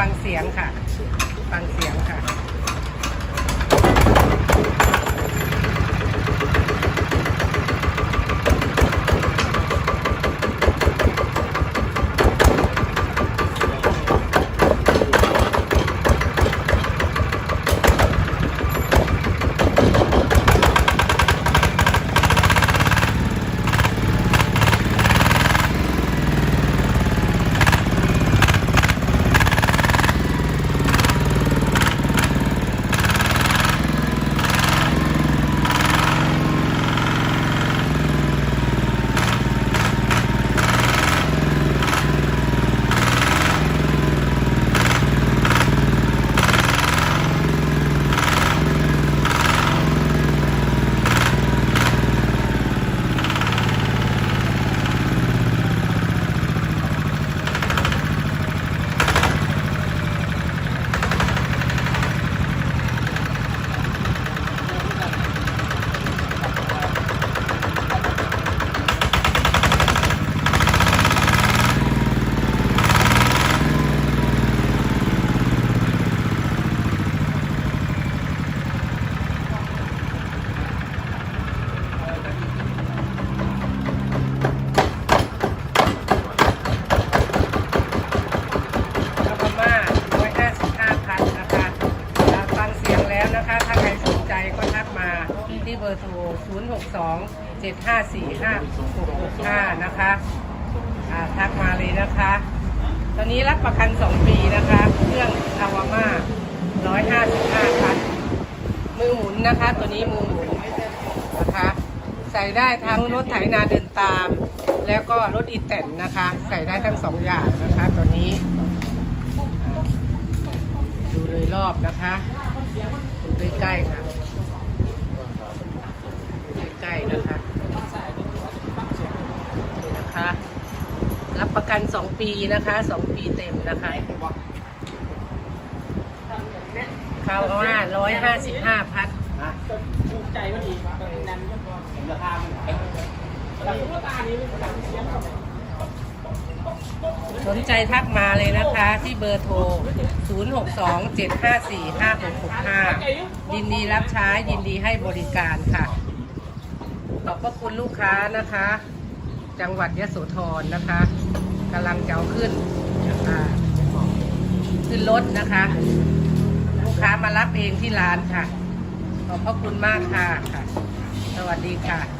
ฟังเสียงค่ะ ฟังเสียงค่ะ แล้วพม่า155พันนะคะอ่าฟังเสียงแล้วนะคะ ถ้าใครสนใจก็ทักมา ที่เบอร์โทร 062 754 5665 นะคะอ่าทักมาเลยนะคะ ตอนนี้รับประกัน 2 ปีนะคะ เครื่องอาวาม่า155พันมือหมุนนะคะ ตัวนี้มือหมุนนะคะ ใส่ได้ทั้งรถไถนาเดินตาม แล้วก็รถอีแตนนะคะ ใส่ได้ทั้งสองอย่างนะคะตัวนี้ ดูเลยรอบนะคะ ดูใกล้ๆค่ะใกล้ๆนะคะ นี่นะคะ รับประกัน2ปีนะคะ2ปีเต็มนะคะข้าวว่า155พัดใจมันดีนั่นราคามันราคานี้สนใจทักมาเลยนะคะที่เบอร์โทร 0627545665 ยินดีรับใช้ยินดีให้บริการค่ะ ขอบพระคุณลูกค้านะคะ จังหวัดยะโสธรนะคะกำลังจะเอาขึ้นขึ้นรถนะคะ ลูกค้ามารับเองที่ร้านค่ะ ขอบพระคุณมากค่ะค่ะ สวัสดีค่ะ